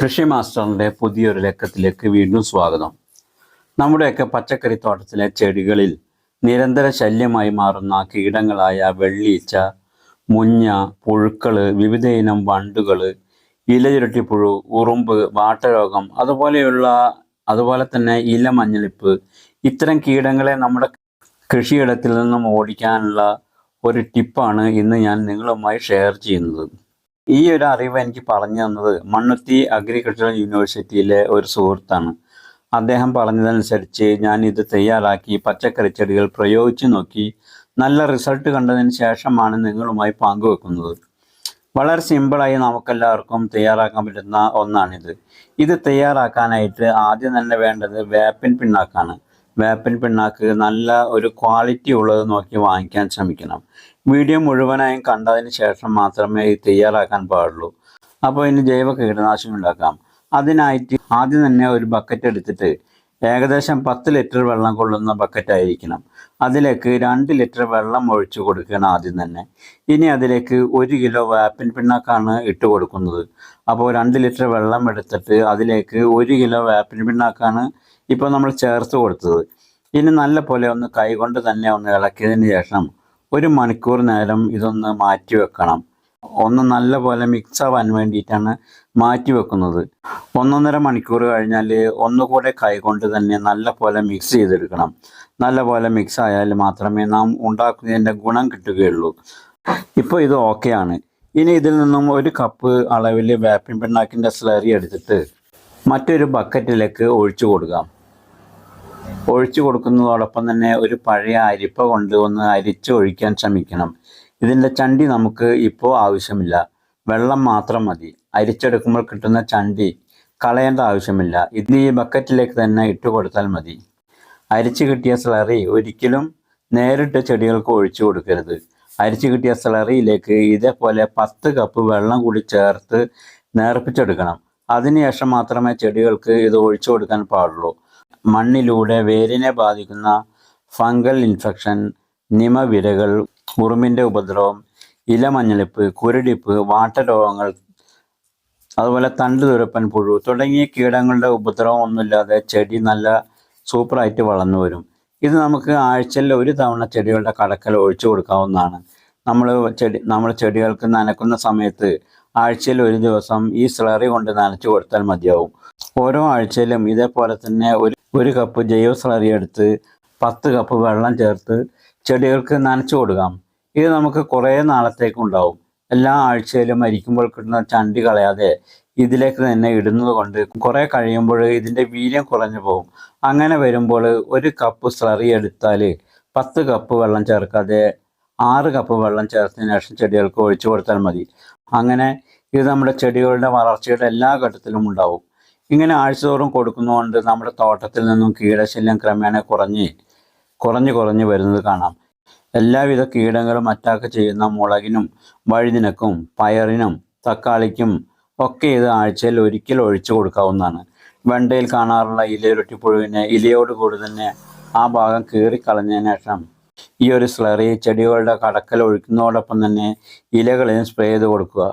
കൃഷി മാസ്റ്ററിന്റെ പുതിയൊരു ലക്കത്തിലേക്ക് വീണ്ടും സ്വാഗതം. നമ്മുടെയൊക്കെ പച്ചക്കറി തോട്ടത്തിലെ ചെടികളിൽ നിരന്തര ശല്യമായി മാറുന്ന കീടങ്ങളായ വെള്ളീച്ച മുഞ്ഞ പുഴുക്കൾ വിവിധ ഇനം വണ്ടുകൾ ഇലചുരുട്ടിപ്പുഴു ഉറുമ്പ് വാട്ടരോഗം അതുപോലെയുള്ള അതുപോലെ തന്നെ ഇല മഞ്ഞളിപ്പ് ഇത്തരം കീടങ്ങളെ നമ്മുടെ കൃഷിയിടത്തിൽ നിന്നും ഓടിക്കാനുള്ള ഒരു ടിപ്പാണ് ഇന്ന് ഞാൻ നിങ്ങളുമായി ഷെയർ ചെയ്യുന്നത്. ഈ ഒരു അറിവ് എനിക്ക് പറഞ്ഞു തന്നത് മണ്ണുത്തി അഗ്രികൾച്ചറൽ യൂണിവേഴ്സിറ്റിയിലെ ഒരു സുഹൃത്താണ്. അദ്ദേഹം പറഞ്ഞതനുസരിച്ച് ഞാൻ ഇത് തയ്യാറാക്കി പച്ചക്കറി ചെടികൾ പ്രയോഗിച്ചു നോക്കി നല്ല റിസൾട്ട് കണ്ടതിന് ശേഷമാണ് നിങ്ങളുമായി പങ്കുവെക്കുന്നത്. വളരെ സിമ്പിളായി നമുക്കെല്ലാവർക്കും തയ്യാറാക്കാൻ പറ്റുന്ന ഒന്നാണിത്. ഇത് തയ്യാറാക്കാനായിട്ട് ആദ്യം തന്നെ വേണ്ടത് വേപ്പിൻ പിണ്ണാക്കാണ്. വേപ്പിൻ പിണ്ണാക്ക് നല്ല ഒരു ക്വാളിറ്റി ഉള്ളത് നോക്കി വാങ്ങിക്കാൻ ശ്രമിക്കണം. വീഡിയോ മുഴുവനായും കണ്ടതിന് ശേഷം മാത്രമേ ഇത് തയ്യാറാക്കാൻ പാടുള്ളൂ. അപ്പോൾ ഇനി ജൈവ കീടനാശിനി ഉണ്ടാക്കാം. അതിനായിട്ട് ആദ്യം തന്നെ ഒരു ബക്കറ്റ് എടുത്തിട്ട് ഏകദേശം പത്ത് ലിറ്റർ വെള്ളം കൊള്ളുന്ന ബക്കറ്റ് ആയിരിക്കണം. അതിലേക്ക് രണ്ട് ലിറ്റർ വെള്ളം ഒഴിച്ചു കൊടുക്കണം ആദ്യം തന്നെ. ഇനി അതിലേക്ക് ഒരു കിലോ വേപ്പിൻ പിണ്ണാക്കാണ് ഇട്ട് കൊടുക്കുന്നത്. അപ്പോൾ രണ്ട് ലിറ്റർ വെള്ളം എടുത്തിട്ട് അതിലേക്ക് ഒരു കിലോ വേപ്പിൻ പിണ്ണാക്കാണ് ഇപ്പോൾ നമ്മൾ ചേർത്ത് കൊടുത്തത്. ഇനി നല്ല പോലെ ഒന്ന് കൈകൊണ്ട് തന്നെ ഒന്ന് ഇളക്കിയതിന് ശേഷം ഒരു മണിക്കൂർ നേരം ഇതൊന്ന് മാറ്റി വെക്കണം. ഒന്ന് നല്ല പോലെ മിക്സ് ആവാൻ വേണ്ടിയിട്ടാണ് മാറ്റി വെക്കുന്നത്. ഒന്നൊന്നര മണിക്കൂർ കഴിഞ്ഞാൽ ഒന്നുകൂടെ കൈകൊണ്ട് തന്നെ നല്ല പോലെ മിക്സ് ചെയ്തെടുക്കണം. നല്ല പോലെ മിക്സ് ആയാൽ മാത്രമേ നാം ഉണ്ടാക്കുന്നതിന്റെ ഗുണം കിട്ടുകയുള്ളൂ. ഇപ്പോൾ ഇത് ഓക്കെയാണ് ഇനി ഇതിൽ നിന്നും ഒരു കപ്പ് അളവിൽ വേപ്പിൻ പിണ്ണാക്കിന്റെ സ്ലറി എടുത്തിട്ട് മറ്റൊരു ബക്കറ്റിലേക്ക് ഒഴിച്ചു കൊടുക്കാം. ഒഴിച്ചു കൊടുക്കുന്നതോടൊപ്പം തന്നെ ഒരു പഴയ അരിപ്പ കൊണ്ട് ഒന്ന് അരിച്ച് ഒഴിക്കാൻ ശ്രമിക്കണം. ഇതിന്റെ ചണ്ടി നമുക്ക് ഇപ്പോൾ ആവശ്യമില്ല. വെള്ളം മാത്രം മതി. അരിച്ചെടുക്കുമ്പോൾ കിട്ടുന്ന ചണ്ടി കളയേണ്ട ആവശ്യമില്ല. ഇത് ഈ ബക്കറ്റിലേക്ക് തന്നെ ഇട്ട് കൊടുത്താൽ മതി. അരിച്ചു കിട്ടിയ സ്ലറി ഒരിക്കലും നേരിട്ട് ചെടികൾക്ക് ഒഴിച്ചു കൊടുക്കരുത്. അരിച്ചു കിട്ടിയ സ്ലറിയിലേക്ക് ഇതേപോലെ പത്ത് കപ്പ് വെള്ളം കൂടി ചേർത്ത് നേർപ്പിച്ചെടുക്കണം. അതിനുശേഷം മാത്രമേ ചെടികൾക്ക് ഇത് ഒഴിച്ചു കൊടുക്കാൻ പാടുള്ളൂ. മണ്ണിലൂടെ വേരിനെ ബാധിക്കുന്ന ഫംഗൽ ഇൻഫെക്ഷൻ നിമവിരകൾ ഉറുമ്പിന്റെ ഉപദ്രവം ഇലമഞ്ഞളിപ്പ് കുരുടിപ്പ് വാട്ടരോഗങ്ങൾ അതുപോലെ തണ്ട് തുരപ്പൻ പുഴു തുടങ്ങിയ കീടങ്ങളുടെ ഉപദ്രവം ഒന്നുമില്ലാതെ ചെടി നല്ല സൂപ്പറായിട്ട് വളർന്നു വരും. ഇത് നമുക്ക് ആഴ്ചയിൽ ഒരു തവണ ചെടികളുടെ കടക്കൽ ഒഴിച്ചു കൊടുക്കാവുന്നതാണ്. നമ്മൾ ചെടി നമ്മൾ ചെടികൾക്ക് നനക്കുന്ന സമയത്ത് ആഴ്ചയിൽ ഒരു ദിവസം ഈ സ്ലറി കൊണ്ട് നനച്ചു കൊടുത്താൽ മതിയാവും. ഓരോ ആഴ്ചയിലും ഇതേപോലെ തന്നെ ഒരു ഒരു കപ്പ് ജൈവ സ്ലറി എടുത്ത് പത്ത് കപ്പ് വെള്ളം ചേർത്ത് ചെടികൾക്ക് നനച്ചു കൊടുക്കാം. ഇത് നമുക്ക് കുറേ നാളത്തേക്ക് ഉണ്ടാവും. എല്ലാ ആഴ്ചയിലും മരിക്കുമ്പോൾ കിട്ടുന്ന ചണ്ടി കളയാതെ ഇതിലേക്ക് തന്നെ ഇടുന്നത് കൊണ്ട് കുറേ കഴിയുമ്പോൾ ഇതിന്റെ വീര്യം കുറഞ്ഞു പോകും. അങ്ങനെ വരുമ്പോൾ ഒരു കപ്പ് സ്ലറി എടുത്താൽ പത്ത് കപ്പ് വെള്ളം ചേർക്കാതെ ആറ് കപ്പ് വെള്ളം ചേർത്തതിന് ശേഷം ചെടികൾക്ക് ഒഴിച്ചു കൊടുത്താൽ മതി. അങ്ങനെ ഇത് നമ്മുടെ ചെടികളുടെ വളർച്ചയുടെ എല്ലാ ഘട്ടത്തിലും ഉണ്ടാവും. ഇങ്ങനെ ആഴ്ചതോറും കൊടുക്കുന്നതുകൊണ്ട് നമ്മുടെ തോട്ടത്തിൽ നിന്നും കീടശല്യം ക്രമേണ കുറഞ്ഞ് കുറഞ്ഞു കുറഞ്ഞു വരുന്നത് കാണാം. എല്ലാവിധ കീടങ്ങളും അറ്റാക്ക് ചെയ്യുന്ന മുളകിനും വഴുതിനക്കും പയറിനും തക്കാളിക്കും ഒക്കെ ഇത് ആഴ്ചയിൽ ഒരിക്കൽ ഒഴിച്ചു കൊടുക്കാവുന്നതാണ്. വെണ്ടയിൽ കാണാറുള്ള ഇലയുരുട്ടിപ്പുഴുവിനെ ഇലയോട് കൂടി തന്നെ ആ ഭാഗം കീറിക്കളഞ്ഞതിന് ശേഷം ഈ ഒരു സ്ലറി ചെടികളുടെ കടക്കൽ ഒഴിക്കുന്നതോടൊപ്പം തന്നെ ഇലകളെയും സ്പ്രേ ചെയ്ത് കൊടുക്കുക.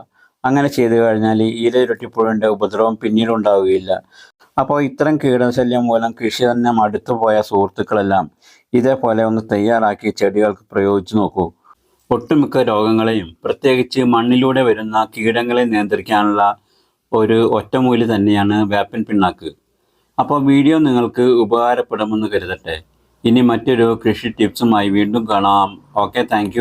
അങ്ങനെ ചെയ്തു കഴിഞ്ഞാൽ ഇലയുരുട്ടിപ്പുഴുവിന്റെ ഉപദ്രവം പിന്നീട് ഉണ്ടാവുകയില്ല. അപ്പോൾ ഇത്തരം കീടശല്യം മൂലം കൃഷി തന്നെ മടുത്തു പോയ സുഹൃത്തുക്കളെല്ലാം ഇതേപോലെ ഒന്ന് തയ്യാറാക്കി ചെടികൾക്ക് പ്രയോഗിച്ചു നോക്കൂ. ഒട്ടുമിക്ക രോഗങ്ങളെയും പ്രത്യേകിച്ച് മണ്ണിലൂടെ വരുന്ന കീടങ്ങളെ നിയന്ത്രിക്കാനുള്ള ഒരു ഒറ്റമൂലി തന്നെയാണ് വേപ്പൻ പിണ്ണാക്ക്. അപ്പോൾ വീഡിയോ നിങ്ങൾക്ക് ഉപകാരപ്പെടുമെന്ന് കരുതട്ടെ. ഇനി മറ്റൊരു കൃഷി ടിപ്സുമായി വീണ്ടും കാണാം. Okay thank